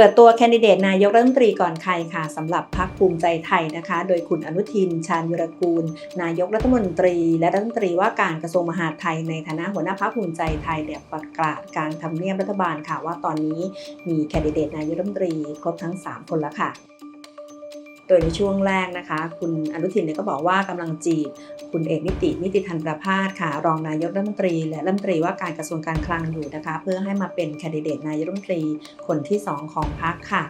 เปิดตัวแคนดิเดตนายกรัฐมนตรีก่อนใครค่ะสำหรับพรรคภูมิใจไทยนะคะ โดยคุณอนุทิน ชาญวิรกูล นายกรัฐมนตรี และรัฐมนตรีว่าการกระทรวงมหาดไทยในฐานะหัวหน้าพรรคภูมิใจไทยเนี่ยประกาศการทำเนียบรัฐบาลค่ะว่าตอนนี้มีแคนดิเดตนายกรัฐมนตรีครบทั้ง 3 คนแล้วค่ะ โดยในช่วงแรกนะคะ คุณอนุทินเนี่ยก็บอกว่ากำลังจีบคุณเอกนิตินิติธันประพาสค่ะ รองนายกรัฐมนตรี และรัฐมนตรีว่าการกระทรวงการคลังอยู่นะคะ เพื่อให้มาเป็นแคนดิเดตนายกรัฐมนตรีคนที่ 2 ของพรรคค่ะ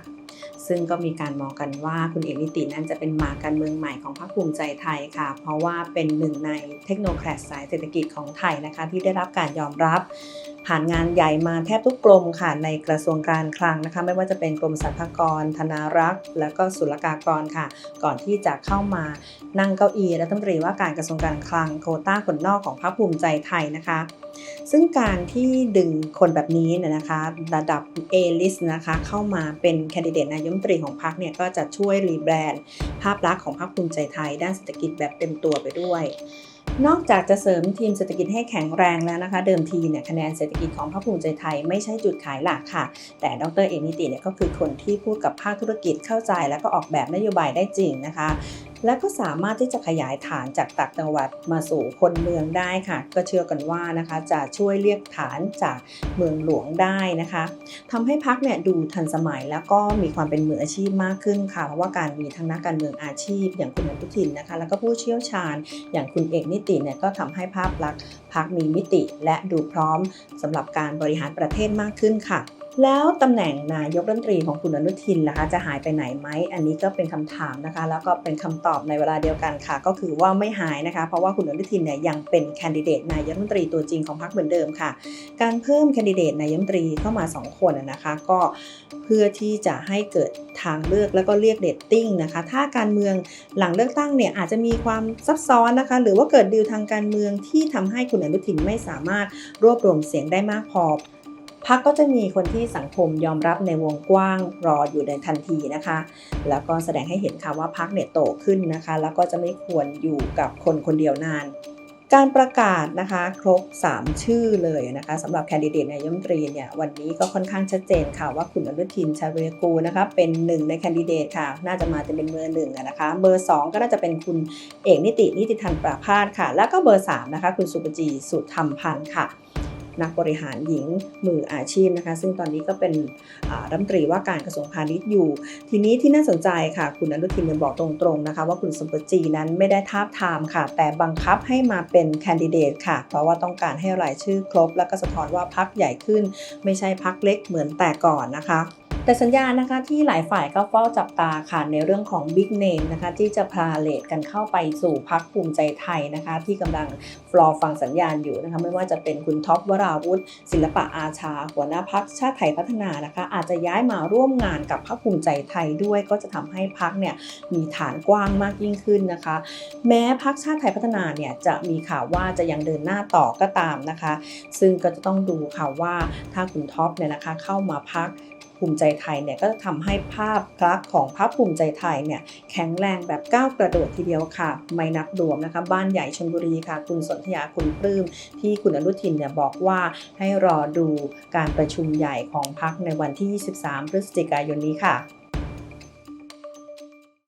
ซึ่งก็มีการมองกันว่าคุณเอกนิตินั้นจะเป็นหมากการเมืองใหม่ของพรรคภูมิใจไทยค่ะ เพราะว่าเป็นหนึ่งในเทคโนแครดสายเศรษฐกิจของไทยนะคะ ที่ได้รับการยอมรับ ผ่านงานใหญ่มาแทบทุกกรมค่ะในกระทรวงการคลังนะคะไม่ว่าจะเป็นกรมสรรพากร ธนารักษ์ และก็ศุลกากรค่ะ ก่อนที่จะเข้ามานั่งเก้าอี้รัฐมนตรีว่าการกระทรวงการคลังโคต้าคนนอกของพรรคภูมิใจไทยนะคะ ซึ่งการที่ดึงคนแบบนี้เนี่ยนะคะระดับ A-list นะคะเข้ามาเป็นแคนดิเดตนายกรัฐมนตรีของพรรคเนี่ยก็จะช่วยรีแบรนด์ภาพลักษณ์ของพรรคภูมิใจไทย ด้านเศรษฐกิจแบบเต็มตัวไปด้วย นอกจากจะเสริมทีมเศรษฐกิจให้แข็งแรงแล้วนะคะ เดิมทีเนี่ยคะแนนเศรษฐกิจของพระภูมิใจไทยไม่ใช่จุดขายหลักค่ะ แต่ดรเอกนิติเนี่ยก็คือคนที่พูดกับภาคธุรกิจเข้าใจ แล้วก็ออกแบบนโยบายได้จริงนะคะ และก็สามารถที่จะขยายฐานจากต่างจังหวัดมาสู่คนเมืองได้ค่ะ ก็เชื่อกันว่านะคะ จะช่วยเรียกฐานจากเมืองหลวงได้นะคะทำให้พักเนี่ยดูทันสมัยแล้วก็มีความเป็นมืออาชีพมากขึ้นค่ะ เพราะว่าการมีทั้งนักการเมืองอาชีพ อย่างคุณอนุทินนะคะ แล้วก็ผู้เชี่ยวชาญ อย่างคุณเอกนิติเนี่ยก็ทำให้ภาพลักษณ์พักมีมิติและดูพร้อมสำหรับการบริหารประเทศมากขึ้นค่ะ แล้วตำแหน่งนายกรัฐมนตรีของคุณอนุทินล่ะคะจะหายไปไหนไหม อันนี้ก็เป็นคำถามนะคะ แล้วก็เป็นคำตอบในเวลาเดียวกันค่ะ ก็คือว่าไม่หายนะคะ เพราะว่าคุณอนุทินเนี่ยยังเป็นแคนดิเดตนายกรัฐมนตรีตัวจริงของพรรคเหมือนเดิมค่ะ การเพิ่มแคนดิเดตนายกรัฐมนตรีเข้ามา 2 คนนะนะคะ ก็เพื่อที่จะให้เกิดทางเลือกแล้วก็เรียกเดตติ้งนะคะ ถ้าการเมืองหลังเลือกตั้งเนี่ยอาจจะมีความซับซ้อนนะคะ หรือว่าเกิดดีลทางการเมืองที่ทำให้คุณอนุทินไม่สามารถรวบรวมเสียงได้มากพอ พักก็จะมีคนที่สังคมยอมรับในวงกว้างรออยู่ในทันทีนะคะ แล้วก็แสดงให้เห็นค่ะว่าพักเนี่ยโตขึ้นนะคะ แล้วก็จะไม่ควรอยู่กับคนคนเดียวนานการประกาศนะคะครบ 3 ชื่อเลยนะคะสำหรับแคนดิเดตนายมตรีเนี่ยวันนี้ก็ค่อนข้างชัดเจนค่ะว่าคุณอนุทินชาญวิรกูนะคะเป็นหนึ่งในแคนดิเดตค่ะ น่าจะมาจะเป็นเบอร์หนึ่งนะคะเบอร์ 2 ก็น่าจะเป็นคุณเอกนิตินิติธันประพาสค่ะ แล้วก็เบอร์3นะคะคุณสุปจีสุธรรมพันธ์ค่ะ นักบริหารหญิงมืออาชีพนะคะ ซึ่งตอนนี้ก็เป็นรัฐมนตรีว่าการกระทรวงพาณิชย์อยู่ ทีนี้ที่น่าสนใจค่ะ คุณอนุทินยังบอกตรงๆนะคะ ว่าคุณสมบัตินั้นไม่ได้ทาบทามค่ะ แต่บังคับให้มาเป็นแคนดิเดตค่ะ เพราะว่าต้องการให้รายชื่อครบ และก็สะท้อนว่าพักใหญ่ขึ้น ไม่ใช่พักเล็กเหมือนแต่ก่อนนะคะ แต่สัญญาณนะคะที่หลายฝ่ายก็เฝ้าจับตาค่ะในเรื่องของ Big Name นะคะที่จะพาเลทกันเข้าไปสู่พักภูมิใจไทยนะคะ ที่กำลังฟลอฟังสัญญาณอยู่นะคะไม่ว่าจะเป็นคุณท็อปวราวุธศิลปะอาชา หัวหน้าพักชาติไทยพัฒนานะคะ อาจจะย้ายมาร่วมงานกับพรรคภูมิใจไทยด้วยก็จะทำให้พักเนี่ยมีฐานกว้างมากยิ่งขึ้นนะคะ แม้พักชาติไทยพัฒนาเนี่ยจะมีข่าวว่าจะยังเดินหน้าต่อก็ตามนะคะ ซึ่งก็จะต้องดูค่ะว่าถ้าคุณท็อปเนี่ยนะคะเข้ามาพัก ภูมิใจไทยเนี่ยก็จะทำให้ภาพลักษณ์ของพรรคภูมิใจไทยเนี่ยแข็งแรงแบบก้าวกระโดดทีเดียวค่ะ ไม่นับรวมนะคะ บ้านใหญ่ชลบุรีค่ะ คุณสนธยาคุณปลื้มที่คุณอนุทินเนี่ยบอกว่าให้รอดูการประชุมใหญ่ของพรรคในวันที่ 23 พฤศจิกายนนี้ค่ะ